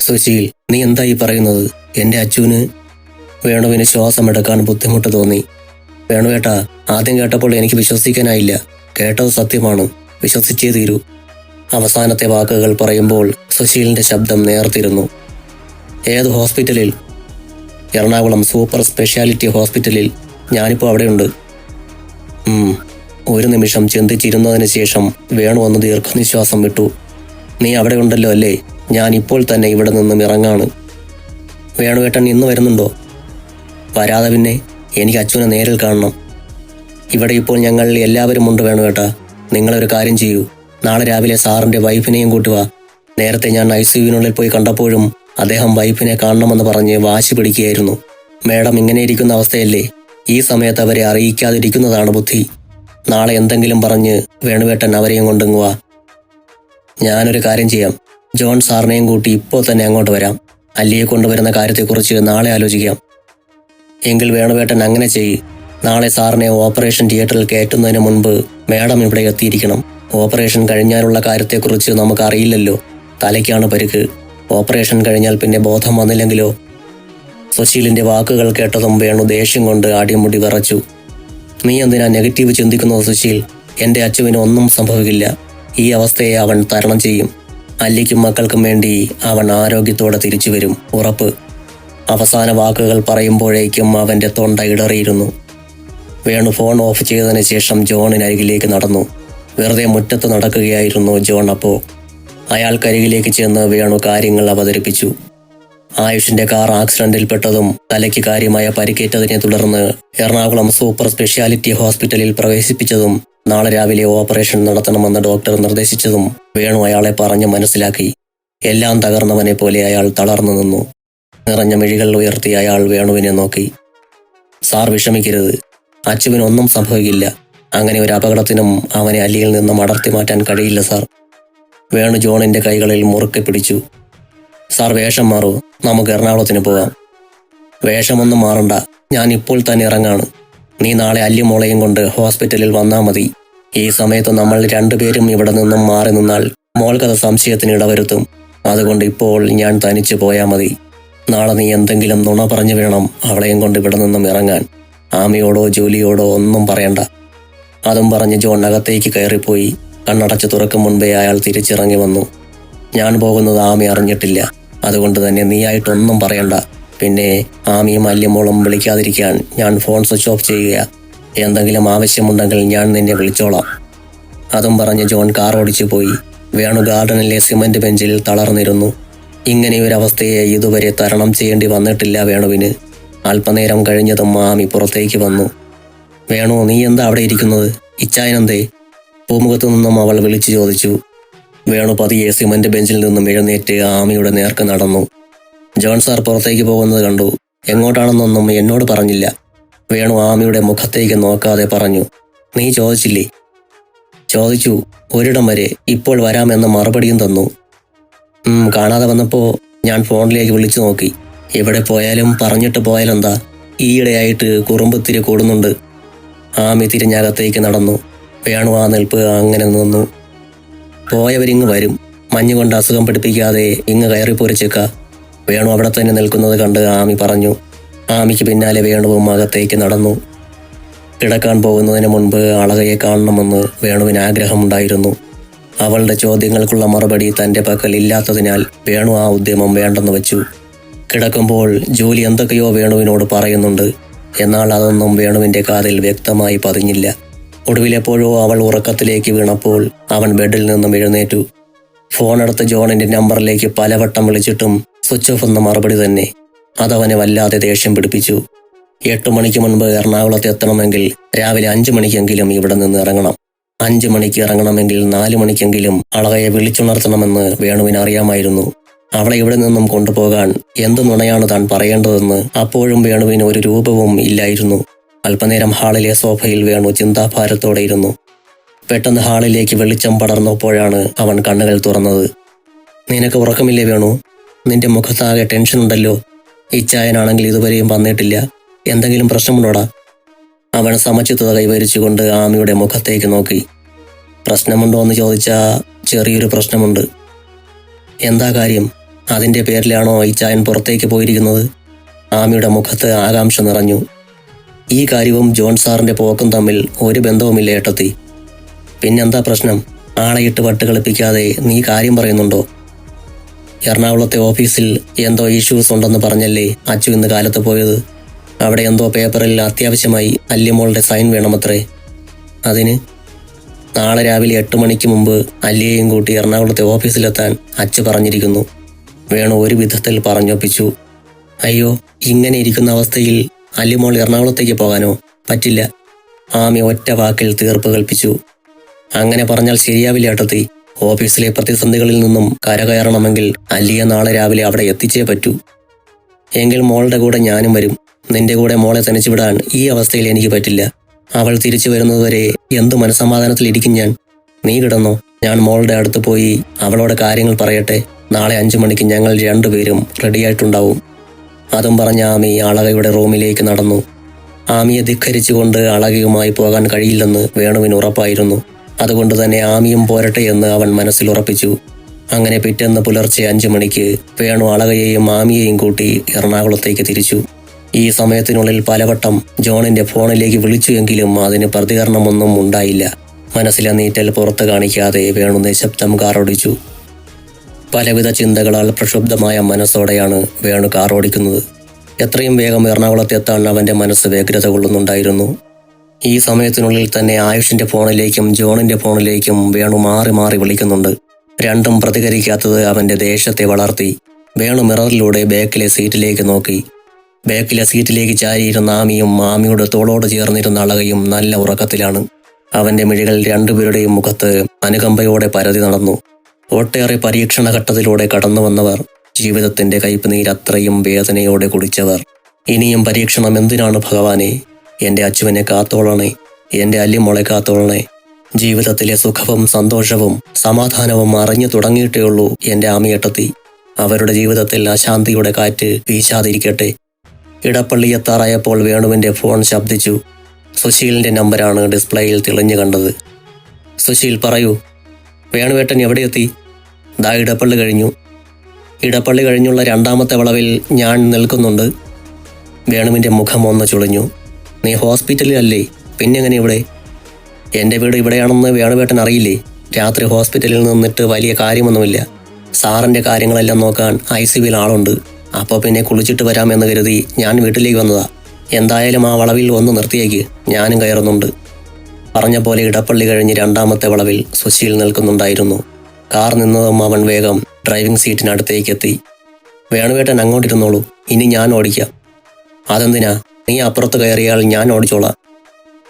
സുശീൽ നീ എന്തായി പറയുന്നത്? എന്റെ അച്ചുവിന് വേണുവിന് ശ്വാസമെടുക്കാൻ ബുദ്ധിമുട്ട് തോന്നി. വേണുവേട്ടാ ആദ്യം കേട്ടപ്പോൾ എനിക്ക് വിശ്വസിക്കാനായില്ല. കേട്ടത് സത്യമാണ്. വിശ്വസിച്ചേ തീരൂ. അവസാനത്തെ വാക്കുകൾ പറയുമ്പോൾ സുശീലിന്റെ ശബ്ദം നേർത്തിരുന്നു. ഏത് ഹോസ്പിറ്റലിൽ? എറണാകുളം സൂപ്പർ സ്പെഷ്യാലിറ്റി ഹോസ്പിറ്റലിൽ ഞാനിപ്പോൾ അവിടെയുണ്ട്. ഒരു നിമിഷം ചിന്തിച്ചിരുന്നതിന് ശേഷം വേണു ദീർഘനിശ്വാസം വിട്ടു. നീ അവിടെ ഉണ്ടല്ലോ അല്ലേ? ഞാൻ ഇപ്പോൾ തന്നെ ഇവിടെ നിന്നും ഇറങ്ങാണ്. വേണുവേട്ടൻ ഇന്ന് വരുന്നുണ്ടോ? വരാതെ പിന്നെ എനിക്ക് അച്ഛനെ നേരിൽ കാണണം. ഇവിടെ ഇപ്പോൾ ഞങ്ങൾ എല്ലാവരും ഉണ്ട് വേണുവേട്ടാ. നിങ്ങളൊരു കാര്യം ചെയ്യൂ. നാളെ രാവിലെ സാറിന്റെ വൈഫിനെയും കൂട്ടുക നേരത്തെ ഞാൻ ഐ സിയുവിനുള്ളിൽ പോയി കണ്ടപ്പോഴും അദ്ദേഹം വൈഫിനെ കാണണമെന്ന് പറഞ്ഞ് വാശി പിടിക്കുകയായിരുന്നു. മേഡം ഇങ്ങനെ ഇരിക്കുന്ന അവസ്ഥയല്ലേ? ഈ സമയത്ത് അവരെ അറിയിക്കാതിരിക്കുന്നതാണ് ബുദ്ധി. നാളെ എന്തെങ്കിലും പറഞ്ഞ് വേണുവേട്ടൻ അവരെയും കൊണ്ടുങ്ങുക. ഞാനൊരു കാര്യം ചെയ്യാം. ജോൺ സാറിനെയും കൂട്ടി ഇപ്പോൾ തന്നെ അങ്ങോട്ട് വരാം. അല്ലിയെ കൊണ്ടുവരുന്ന കാര്യത്തെക്കുറിച്ച് നാളെ ആലോചിക്കാം. എങ്കിൽ വേണുവേട്ടൻ അങ്ങനെ ചെയ്യ് നാളെ സാറിനെ ഓപ്പറേഷൻ തിയേറ്ററിൽ കയറ്റുന്നതിന് മുൻപ് മേഡം ഇവിടെ എത്തിയിരിക്കണം. ഓപ്പറേഷൻ കഴിഞ്ഞാലുള്ള കാര്യത്തെക്കുറിച്ച് നമുക്കറിയില്ലല്ലോ. തലയ്ക്കാണ് പരിക്ക്. ഓപ്പറേഷൻ കഴിഞ്ഞാൽ പിന്നെ ബോധം വന്നില്ലെങ്കിലോ? സുശീലിന്റെ വാക്കുകൾ കേട്ടതും വേണു ദേഷ്യം കൊണ്ട് അടിമുടി വിറച്ചു. നീ എന്തിനാ നെഗറ്റീവ് ചിന്തിക്കുന്നത് സുശീൽ? എന്റെ അച്ചുവിന് ഒന്നും സംഭവിക്കില്ല. ഈ അവസ്ഥയെ അവൻ തരണം ചെയ്യും. അല്ലിക്കും മക്കൾക്കും വേണ്ടി അവൻ ആരോഗ്യത്തോടെ തിരിച്ചു വരും. ഉറപ്പ്. അവസാന വാക്കുകൾ പറയുമ്പോഴേക്കും അവന്റെ തൊണ്ട ഇടറിയിരുന്നു. വേണു ഫോൺ ഓഫ് ചെയ്തതിന് ശേഷം ജോണിനരികിലേക്ക് നടന്നു. വെറുതെ മുറ്റത്ത് നടക്കുകയായിരുന്നു ജോൺ അപ്പോ അയാൾക്കരികിലേക്ക് ചെന്ന് വേണു കാര്യങ്ങൾ അവതരിപ്പിച്ചു. ആയുഷിന്റെ കാർ ആക്സിഡന്റിൽപ്പെട്ടതും തലയ്ക്ക് കാര്യമായ പരിക്കേറ്റതിനെ തുടർന്ന് എറണാകുളം സൂപ്പർ സ്പെഷ്യാലിറ്റി ഹോസ്പിറ്റലിൽ പ്രവേശിപ്പിച്ചതും നാളെ രാവിലെ ഓപ്പറേഷൻ നടത്തണമെന്ന് ഡോക്ടർ നിർദ്ദേശിച്ചതും വേണു അയാളെ പറഞ്ഞ് മനസ്സിലാക്കി. എല്ലാം തകർന്നവനെ പോലെ അയാൾ തളർന്നു നിന്നു. നിറഞ്ഞ മിഴികൾ ഉയർത്തി അയാൾ വേണുവിനെ നോക്കി. സാർ വിഷമിക്കരുത്. അച്ഛുവിനൊന്നും സംഭവിക്കില്ല. അങ്ങനെ ഒരു അപകടത്തിനും അവനെ അല്ലിയിൽ നിന്നും അടർത്തി മാറ്റാൻ കഴിയില്ല സാർ. വേണു ജോണിന്റെ കൈകളിൽ മുറുക്കെ പിടിച്ചു. സാർ വേഷം മാറൂ. നമുക്ക് എറണാകുളത്തിന് പോകാം വേഷമൊന്നും മാറണ്ട. ഞാൻ ഇപ്പോൾ തന്നെ ഇറങ്ങാണ്. നീ നാളെ അല്ലിമോളയും കൊണ്ട് ഹോസ്പിറ്റലിൽ വന്നാൽ മതി. ഈ സമയത്ത് നമ്മൾ രണ്ടുപേരും ഇവിടെ നിന്നും മാറി നിന്നാൽ മോൾക്കത് സംശയത്തിന് ഇടവരുത്തും. അതുകൊണ്ട് ഇപ്പോൾ ഞാൻ തനിച്ചു പോയാൽ മതി. നാളെ നീ എന്തെങ്കിലും നുണ പറഞ്ഞു വേണം അവളെയും കൊണ്ട് ഇവിടെ നിന്നും ഇറങ്ങാൻ. ആമയോടോ ജോലിയോടോ ഒന്നും പറയണ്ട. അതും പറഞ്ഞ് ജോൺ അകത്തേക്ക് കയറിപ്പോയി. കണ്ണടച്ച് തുറക്കും മുൻപേ അയാൾ തിരിച്ചിറങ്ങി വന്നു. ഞാൻ പോകുന്നത് ആമി അറിഞ്ഞിട്ടില്ല. അതുകൊണ്ട് തന്നെ നീയായിട്ടൊന്നും പറയണ്ട. പിന്നെ ആമിയും അല്യമോളും വിളിക്കാതിരിക്കാൻ ഞാൻ ഫോൺ സ്വിച്ച് ഓഫ് ചെയ്യുക. എന്തെങ്കിലും ആവശ്യമുണ്ടെങ്കിൽ ഞാൻ നിന്നെ വിളിച്ചോളാം. അതും പറഞ്ഞ് ജോൺ കാർ ഓടിച്ചു പോയി. വേണു ഗാർഡനിലെ സിമന്റ് ബെഞ്ചിൽ തളർന്നിരുന്നു. ഇങ്ങനെയൊരവസ്ഥയെ ഇതുവരെ തരണം ചെയ്യേണ്ടി വന്നിട്ടില്ല വേണുവിന്. അല്പനേരം കഴിഞ്ഞതും ആമി പുറത്തേക്ക് വന്നു. വേണു നീ എന്താ അവിടെ ഇരിക്കുന്നത്? ഇച്ചായനെന്തേ? പൂമുഖത്തു നിന്നും അവൾ വിളിച്ചു ചോദിച്ചു. വേണു പതിയെ സിമന്റ് ബെഞ്ചിൽ നിന്നും എഴുന്നേറ്റ് ആമിയുടെ നേർക്ക് നടന്നു. ജോൺ സാർ പുറത്തേക്ക് പോകുന്നത് കണ്ടു. എങ്ങോട്ടാണെന്നൊന്നും എന്നോട് പറഞ്ഞില്ല. വേണു ആമിയുടെ മുഖത്തേക്ക് നോക്കാതെ പറഞ്ഞു നീ ചോദിച്ചില്ലേ? ചോദിച്ചു ഒരിടം വരെ ഇപ്പോൾ വരാമെന്ന മറുപടിയും തന്നു. കാണാതെ വന്നപ്പോ ഞാൻ ഫോണിലേക്ക് വിളിച്ചു നോക്കി. എവിടെ പോയാലും പറഞ്ഞിട്ട് പോയാലെന്താ? ഈയിടെയായിട്ട് കുറുമ്പത്തിരി കൂടുന്നുണ്ട്. ആമി തിരിഞ്ഞകത്തേക്ക് നടന്നു. വേണു ആ നിൽപ്പ്. അങ്ങനെ നിന്നു. പോയവരിങ്ങ് വരും. മഞ്ഞ് കൊണ്ട് അസുഖം പിടിപ്പിക്കാതെ ഇങ്ങ് കയറി പൊരിച്ചേക്ക. വേണു അവിടെ തന്നെ നിൽക്കുന്നത് കണ്ട് ആമി പറഞ്ഞു. ആമിക്ക് പിന്നാലെ വേണുവും അകത്തേക്ക് നടന്നു. കിടക്കാൻ പോകുന്നതിന് മുൻപ് അളകയെ കാണണമെന്ന് വേണുവിന് ആഗ്രഹമുണ്ടായിരുന്നു. അവളുടെ ചോദ്യങ്ങൾക്കുള്ള മറുപടി തന്റെ പക്കൽ ഇല്ലാത്തതിനാൽ വേണു ആ ഉദ്യമം വേണ്ടെന്ന് വെച്ചു. കിടക്കുമ്പോൾ ജോലി എന്തൊക്കെയോ വേണുവിനോട് പറയുന്നുണ്ട്. എന്നാൽ അതൊന്നും വേണുവിന്റെ കാതിൽ വ്യക്തമായി പതിഞ്ഞില്ല. ഒടുവിലെപ്പോഴോ അവൾ ഉറക്കത്തിലേക്ക് വീണപ്പോൾ അവൻ ബെഡിൽ നിന്നും എഴുന്നേറ്റു. ഫോണെടുത്ത് ജോണിന്റെ നമ്പറിലേക്ക് പലവട്ടം വിളിച്ചിട്ടും സ്വിച്ച് ഓഫ് എന്ന മറുപടി തന്നെ അതവനെ വല്ലാതെ ദേഷ്യം പിടിപ്പിച്ചു. എട്ട് മണിക്ക് മുൻപ് എറണാകുളത്ത് എത്തണമെങ്കിൽ രാവിലെ അഞ്ചു മണിക്കെങ്കിലും ഇവിടെ നിന്ന് ഇറങ്ങണം. അഞ്ചു മണിക്ക് ഇറങ്ങണമെങ്കിൽ നാലു മണിക്കെങ്കിലും അളകയെ വിളിച്ചുണർത്തണമെന്ന് വേണുവിന് അറിയാമായിരുന്നു. അവളെ ഇവിടെ നിന്നും കൊണ്ടുപോകാൻ എന്ത് നുണയാണ് താൻ പറയേണ്ടതെന്ന് അപ്പോഴും വേണുവിന് ഒരു രൂപവും ഇല്ലായിരുന്നു. അല്പനേരം ഹാളിലെ സോഫയിൽ വേണു ചിന്താഭാരത്തോടെ ഇരുന്നു. പെട്ടെന്ന് ഹാളിലേക്ക് വെളിച്ചം പടർന്നപ്പോഴാണ് അവൻ കണ്ണുകൾ തുറന്നത്. നിനക്ക് ഉറക്കമില്ലേ വേണു? നിന്റെ മുഖത്താകെ ടെൻഷൻ ഉണ്ടല്ലോ. ഇച്ചായനാണെങ്കിൽ ഇതുവരെയും വന്നിട്ടില്ല. എന്തെങ്കിലും പ്രശ്നമുണ്ടോടാ? അവൻ സമചിത്തത കൈവരിച്ചുകൊണ്ട് ആമിയുടെ മുഖത്തേക്ക് നോക്കി. പ്രശ്നമുണ്ടോ എന്ന് ചോദിച്ചാൽ ചെറിയൊരു പ്രശ്നമുണ്ട്. എന്താ കാര്യം? അതിന്റെ പേരിലാണോ ഈ ചായൻ പുറത്തേക്ക് പോയിരിക്കുന്നത്? ആമിയുടെ മുഖത്ത് ആകാംക്ഷ നിറഞ്ഞു. ഈ കാര്യവും ജോൺ സാറിന്റെ പോക്കും തമ്മിൽ ഒരു ബന്ധവുമില്ല ഏട്ടത്തി. പിന്നെന്താ പ്രശ്നം? ആളെയിട്ട് വട്ട് കളിപ്പിക്കാതെ നീ കാര്യം പറയുന്നുണ്ടോ? എറണാകുളത്തെ ഓഫീസിൽ എന്തോ ഇഷ്യൂസ് ഉണ്ടെന്ന് പറഞ്ഞല്ലേ അച്ചു ഇന്ന് കാലത്ത് പോയത്? അവിടെ എന്തോ പേപ്പറിൽ അത്യാവശ്യമായി അല്യമോളുടെ സൈൻ വേണമത്രേ. അതിന്? നാളെ രാവിലെ എട്ട് മണിക്ക് മുമ്പ് അല്ലിയെയും കൂട്ടി എറണാകുളത്തെ ഓഫീസിലെത്താൻ അച്ചു പറഞ്ഞിരിക്കുന്നു. വേണു ഒരു വിധത്തിൽ പറഞ്ഞൊപ്പിച്ചു. അയ്യോ ഇങ്ങനെ ഇരിക്കുന്ന അവസ്ഥയിൽ അല്ലിമോൾ എറണാകുളത്തേക്ക് പോകാനോ പറ്റില്ല. ആമി ഒറ്റ വാക്കിൽ തീർപ്പ് കൽപ്പിച്ചു. അങ്ങനെ പറഞ്ഞാൽ ശരിയാവില്ല ഏട്ടത്തി. ഓഫീസിലെ പ്രതിസന്ധികളിൽ നിന്നും കരകയറണമെങ്കിൽ അല്ലിയെ നാളെ രാവിലെ അവിടെ എത്തിച്ചേ പറ്റൂ. എങ്കിൽ മോളുടെ കൂടെ ഞാനും വരും. നിന്റെ കൂടെ മോളെ തനിച്ചു വിടാൻ ഈ അവസ്ഥയിൽ എനിക്ക് പറ്റില്ല. അവൾ തിരിച്ചു വരുന്നതുവരെ എന്തു മനസമാധാനത്തിലിരിക്കും ഞാൻ? നീ കിടന്നോ. ഞാൻ മോളുടെ അടുത്ത് പോയി അവളോട് കാര്യങ്ങൾ പറയട്ടെ. നാളെ അഞ്ചു മണിക്ക് ഞങ്ങൾ രണ്ടുപേരും റെഡിയായിട്ടുണ്ടാവും അതും പറഞ്ഞ ആമി അളകയുടെ റൂമിലേക്ക് നടന്നു. ആമിയെ ധിക്കരിച്ചുകൊണ്ട് അളകയുമായി പോകാൻ കഴിയില്ലെന്ന് വേണുവിന് ഉറപ്പായിരുന്നു. അതുകൊണ്ട് തന്നെ ആമിയും പോരട്ടെ എന്ന് അവൻ മനസ്സിൽ ഉറപ്പിച്ചു. അങ്ങനെ പിറ്റേന്ന് പുലർച്ചെ അഞ്ചു മണിക്ക് വേണു അളകയെയും ആമിയെയും കൂട്ടി എറണാകുളത്തേക്ക് തിരിച്ചു. ഈ സമയത്തിനുള്ളിൽ പലവട്ടം ജോണിന്റെ ഫോണിലേക്ക് വിളിച്ചുവെങ്കിലും അതിന് പ്രതികരണമൊന്നും ഉണ്ടായില്ല. മനസ്സിലെ നീറ്റൽ പുറത്തു കാണിക്കാതെ വേണു നിശബ്ദം കാറോടിച്ചു. പലവിധ ചിന്തകളാൽ പ്രക്ഷുബ്ധമായ മനസ്സോടെയാണ് വേണു കാർ ഓടിക്കുന്നത്. എത്രയും വേഗം എറണാകുളത്തെത്താൻ അവന്റെ മനസ്സ് വ്യഗ്രത കൊള്ളുന്നുണ്ടായിരുന്നു. ഈ സമയത്തിനുള്ളിൽ തന്നെ ആയുഷിന്റെ ഫോണിലേക്കും ജോണിന്റെ ഫോണിലേക്കും വേണു മാറി മാറി വിളിക്കുന്നുണ്ട്. രണ്ടും പ്രതികരിക്കാത്തത് അവന്റെ ദേഷ്യത്തെ വളർത്തി. വേണു മിററിലൂടെ ബാക്കിലെ സീറ്റിലേക്ക് നോക്കി. ബാക്കിലെ സീറ്റിലേക്ക് ചാരിയിരുന്ന ആമിയും ആമിയുടെ തോളോട് ചേർന്നിരുന്ന അളകയും നല്ല ഉറക്കത്തിലാണ്. അവന്റെ മിഴികൾ രണ്ടുപേരുടെയും മുഖത്ത് അനുകമ്പയോടെ പരതി നടന്നു. ഒട്ടേറെ പരീക്ഷണ ഘട്ടത്തിലൂടെ കടന്നു വന്നവർ ജീവിതത്തിന്റെ കയ്പ് അത്രയും വേദനയോടെ കുടിച്ചവർ. ഇനിയും പരീക്ഷണം എന്തിനാണ് ഭഗവാനെ? എന്റെ അച്ചുവിനെ കാത്തോളണേ എന്റെ അല്ലിമോളെ കാത്തോളണേ. ജീവിതത്തിലെ സുഖവും സന്തോഷവും സമാധാനവും അറിഞ്ഞു തുടങ്ങിയിട്ടേയുള്ളൂ എന്റെ ആമിയേട്ടത്തി. അവരുടെ ജീവിതത്തിൽ അശാന്തിയുടെ കാറ്റ് വീശാതിരിക്കട്ടെ. ഇടപ്പള്ളി എത്താറായപ്പോൾ വേണുവിന്റെ ഫോൺ ശബ്ദിച്ചു. സുശീലിന്റെ നമ്പരാണ് ഡിസ്പ്ലേയിൽ തെളിഞ്ഞു കണ്ടത്. സുശീൽ പറയൂ വേണുവേട്ടൻ എവിടെ എത്തി ദാ ഇടപ്പള്ളി കഴിഞ്ഞു. ഇടപ്പള്ളി കഴിഞ്ഞുള്ള രണ്ടാമത്തെ വളവിൽ ഞാൻ നിൽക്കുന്നുണ്ട്. വേണുവിന്റെ മുഖം ഒന്ന് ചുളിഞ്ഞു. നീ ഹോസ്പിറ്റലിലല്ലേ? പിന്നെങ്ങനെ ഇവിടെ? എന്റെ വീട് ഇവിടെയാണെന്ന് വേണുവേട്ടൻ അറിയില്ലേ? രാത്രി ഹോസ്പിറ്റലിൽ നിന്നിട്ട് വലിയ കാര്യമൊന്നുമില്ല. സാറിന്റെ കാര്യങ്ങളെല്ലാം നോക്കാൻ ഐ സി ബിയിൽ ആളുണ്ട്. അപ്പോൾ പിന്നെ കുളിച്ചിട്ട് വരാമെന്ന് കരുതി ഞാൻ വീട്ടിലേക്ക് വന്നതാ. എന്തായാലും ആ വളവിൽ ഒന്ന് നിർത്തിയേക്ക്. ഞാനും കയറുന്നുണ്ട്. പറഞ്ഞ പോലെ ഇടപ്പള്ളി കഴിഞ്ഞ് രണ്ടാമത്തെ വളവിൽ സുശീൽ നിൽക്കുന്നുണ്ടായിരുന്നു. കാർ നിന്നതും അവൻ വേഗം ഡ്രൈവിംഗ് സീറ്റിനടുത്തേക്ക് എത്തി. വേണുവേട്ടൻ അങ്ങോട്ടിരുന്നോളൂ ഇനി ഞാൻ ഓടിക്കാം. അതെന്തിനാ? നീ അപ്പുറത്ത് കയറിയാൽ ഞാൻ ഓടിച്ചോളാം.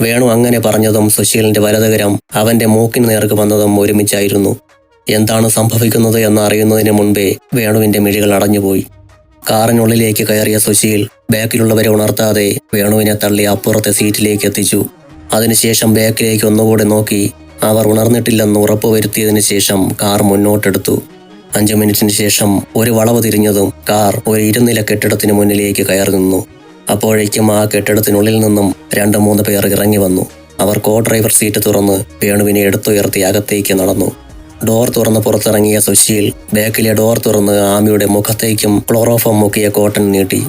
വേണു അങ്ങനെ പറഞ്ഞതും സുശീലിന്റെ വലതുകരം അവന്റെ മൂക്കിന് നേർക്ക് വന്നതും ഒരുമിച്ചായിരുന്നു. എന്താണ് സംഭവിക്കുന്നത് എന്ന് അറിയുന്നതിന് മുൻപേ വേണുവിന്റെ മിഴികൾ അടഞ്ഞുപോയി. കാറിനുള്ളിലേക്ക് കയറിയ സുശീൽ ബാക്കിലുള്ളവരെ ഉണർത്താതെ വേണുവിനെ തള്ളി അപ്പുറത്തെ സീറ്റിലേക്ക് എത്തിച്ചു. അതിനുശേഷം ബാക്കിലേക്ക് ഒന്നുകൂടെ നോക്കി അവർ ഉണർന്നിട്ടില്ലെന്ന് ഉറപ്പുവരുത്തിയതിനു ശേഷം കാർ മുന്നോട്ടെടുത്തു. അഞ്ചു മിനിറ്റിന് ശേഷം ഒരു വളവ് തിരിഞ്ഞതും കാർ ഒരു ഇരുനില കെട്ടിടത്തിന് മുന്നിലേക്ക് കയറി നിന്നു. അപ്പോഴേക്കും ആ കെട്ടിടത്തിനുള്ളിൽ നിന്നും രണ്ട് മൂന്ന് പേർ ഇറങ്ങി വന്നു. അവർ കോ ഡ്രൈവർ സീറ്റ് തുറന്ന് വേണുവിനെ എടുത്തുയർത്തി അകത്തേക്ക് നടന്നു. ഡോർ തുറന്ന് പുറത്തിറങ്ങിയ സുശീൽ ബാക്കിലെ ഡോർ തുറന്ന് ആമിയുടെ മുഖത്തേക്കും ക്ലോറോഫോം മുക്കിയ കോട്ടൺ നീട്ടി.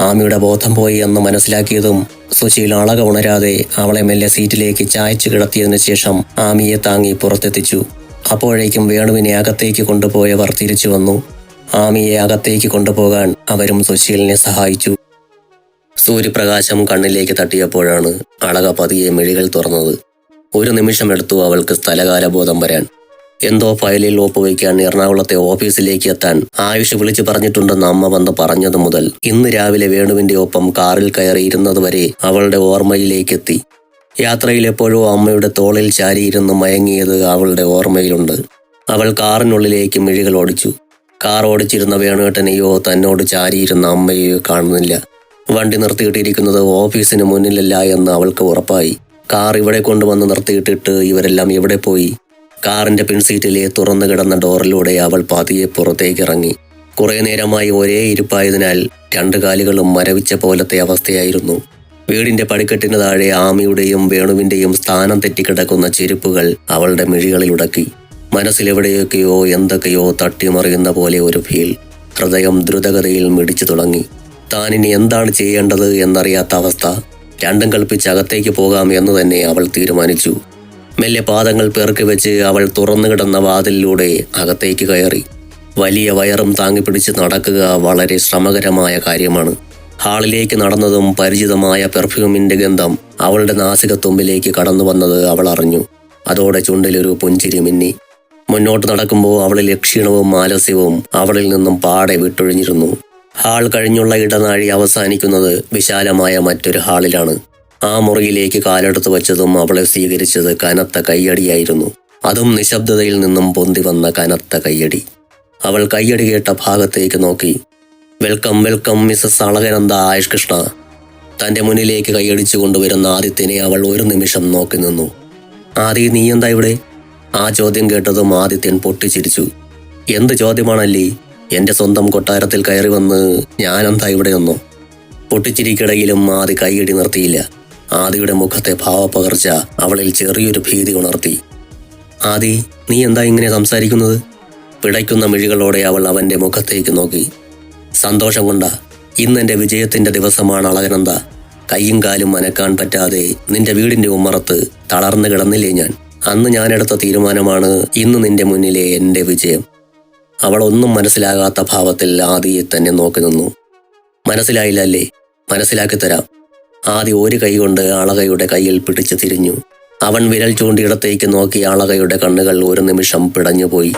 ആമിയുടെ ബോധം പോയി എന്ന് മനസ്സിലാക്കിയതും സുശീൽ അളക ഉണരാതെ അവളെ മെല്ലെ സീറ്റിലേക്ക് ചായച്ചു കിടത്തിയതിനു ശേഷം ആമിയെ താങ്ങി പുറത്തെത്തിച്ചു. അപ്പോഴേക്കും വേണുവിനെ അകത്തേക്ക് കൊണ്ടുപോയവർ തിരിച്ചു വന്നു. ആമിയെ അകത്തേക്ക് കൊണ്ടുപോകാൻ അവരും സുശീലിനെ സഹായിച്ചു. സൂര്യപ്രകാശം കണ്ണിലേക്ക് തട്ടിയപ്പോഴാണ് അളക പതിയെ മിഴികൾ തുറന്നത്. ഒരു നിമിഷം എടുത്തു അവൾക്ക് സ്ഥലകാലബോധം വരാൻ. എന്തോ ഫയലിൽ ഒപ്പുവയ്ക്കാൻ എറണാകുളത്തെ ഓഫീസിലേക്ക് എത്താൻ ആയുഷ് വിളിച്ചു പറഞ്ഞിട്ടുണ്ടെന്ന് അമ്മ വന്ന് പറഞ്ഞതു മുതൽ ഇന്ന് രാവിലെ വേണുവിന്റെ ഒപ്പം കാറിൽ കയറിയിരുന്നതുവരെ അവളുടെ ഓർമ്മയിലേക്കെത്തി യാത്രയിൽ എപ്പോഴോ അമ്മയുടെ തോളിൽ ചാരിയിരുന്ന് മയങ്ങിയത് അവളുടെ ഓർമ്മയിലുണ്ട്. അവൾ കാറിനുള്ളിലേക്ക് മിഴികൾ ഓടിച്ചു. കാർ ഓടിച്ചിരുന്ന വേണുവേട്ടനെയോ തന്നോട് ചാരിയിരുന്ന അമ്മയെയോ കാണുന്നില്ല. വണ്ടി നിർത്തിയിട്ടിരിക്കുന്നത് ഓഫീസിന് മുന്നിലല്ല എന്ന് അവൾക്ക് ഉറപ്പായി. കാർ ഇവിടെ കൊണ്ടുവന്ന് നിർത്തിയിട്ടിട്ട് ഇവരെല്ലാം എവിടെ പോയി? കാറിന്റെ പിൻസീറ്റിലെ തുറന്നു കിടന്ന ഡോറിലൂടെ അവൾ പതിയെ പുറത്തേക്ക് ഇറങ്ങി കുറെ നേരമായി ഒരേ ഇരിപ്പായതിനാൽ രണ്ട് കാലുകളും മരവിച്ച പോലത്തെ അവസ്ഥയായിരുന്നു. വീടിന്റെ പടിക്കെട്ടിന് താഴെ ആമിയുടെയും വേണുവിന്റെയും സ്ഥാനം തെറ്റിക്കിടക്കുന്ന ചെരുപ്പുകൾ അവളുടെ മിഴികളിൽ ഉടക്കി മനസ്സിലെവിടെയൊക്കെയോ എന്തൊക്കെയോ തട്ടിമറിയുന്ന പോലെ ഒരു ഫീൽ. ഹൃദയം ദ്രുതഗതിയിൽ മിടിച്ചു തുടങ്ങി. താനിനി എന്താണ് ചെയ്യേണ്ടത് എന്നറിയാത്ത അവസ്ഥ. രണ്ടും കൽപ്പിച്ച് അകത്തേക്ക് പോകാം എന്ന് തന്നെ അവൾ തീരുമാനിച്ചു. മെല്ലെ പാദങ്ങൾ പെറുക്കി വെച്ച് അവൾ തുറന്നു കിടന്ന വാതിലിലൂടെ അകത്തേക്ക് കയറി. വലിയ വയറും താങ്ങിപ്പിടിച്ച് നടക്കുക വളരെ ശ്രമകരമായ കാര്യമാണ്. ഹാളിലേക്ക് നടന്നതും പരിചിതമായ പെർഫ്യൂമിന്റെ ഗന്ധം അവളുടെ നാസികത്തുമ്പിലേക്ക് കടന്നു വന്നത് അവൾ അറിഞ്ഞു. അതോടെ ചുണ്ടിലൊരു പുഞ്ചിരി മിന്നി. മുന്നോട്ട് നടക്കുമ്പോൾ അവളിലെ ക്ഷീണവും ആലസ്യവും അവളിൽ നിന്നും പാടെ വിട്ടൊഴിഞ്ഞിരുന്നു. ഹാൾ കഴിഞ്ഞുള്ള ഇടനാഴി അവസാനിക്കുന്നത് വിശാലമായ മറ്റൊരു ഹാളിലാണ്. ആ മുറിയിലേക്ക് കാലെടുത്ത് വച്ചതും അവളെ സ്വീകരിച്ചത് കനത്ത കയ്യടിയായിരുന്നു. അതും നിശബ്ദതയിൽ നിന്നും പൊന്തി വന്ന കനത്ത കയ്യടി. അവൾ കയ്യടി കേട്ട ഭാഗത്തേക്ക് നോക്കി. Welcome welcome Mrs Alakananda Ayush Krishna. തന്റെ മുന്നിലേക്ക് കൈയടിച്ചു കൊണ്ടുവരുന്ന ആദിത്യനെ അവൾ ഒരു നിമിഷം നോക്കി നിന്നു. ആദി നീ എന്താ ഇവിടെ? ആ ചോദ്യം കേട്ടതും ആദിത്യൻ പൊട്ടിച്ചിരിച്ചു. എന്ത് ചോദ്യമാണല്ലേ? എന്റെ സ്വന്തം കൊട്ടാരത്തിൽ കയറി വന്ന് ഞാനെന്താ ഇവിടെയൊന്നോ പൊട്ടിച്ചിരിക്കിടയിലും ആദി കൈയടി നിർത്തിയില്ല. ആദിയുടെ മുഖത്തെ ഭാവപകർച്ച അവളിൽ ചെറിയൊരു ഭീതി ഉണർത്തി. ആദി നീ എന്താ ഇങ്ങനെ സംസാരിക്കുന്നത്? പിടയ്ക്കുന്ന മിഴികളോടെ അവൾ അവന്റെ മുഖത്തേക്ക് നോക്കി. സന്തോഷം കൊണ്ട. ഇന്ന് എന്റെ വിജയത്തിന്റെ ദിവസമാണ് അളകനന്ദ. കയ്യും കാലും അനക്കാൻ പറ്റാതെ നിന്റെ വീടിന്റെ ഉമ്മറത്ത് തളർന്നു കിടന്നില്ലേ ഞാൻ? അന്ന് ഞാനെടുത്ത തീരുമാനമാണ് ഇന്ന് നിന്റെ മുന്നിലെ എന്റെ വിജയം. അവൾ ഒന്നും മനസ്സിലാകാത്ത ഭാവത്തിൽ ആദിയെ തന്നെ നോക്കി നിന്നു. മനസ്സിലായില്ല അല്ലേ മനസ്സിലാക്കി തരാം ആദി ഒരു കൈ കൊണ്ട് അളകയുടെ കയ്യിൽ പിടിച്ചു തിരിഞ്ഞു. അവൻ വിരൽ ചൂണ്ടിയിടത്തേക്ക് നോക്കി അളകയുടെ കണ്ണുകൾ ഒരു നിമിഷം പിടഞ്ഞുപോയി.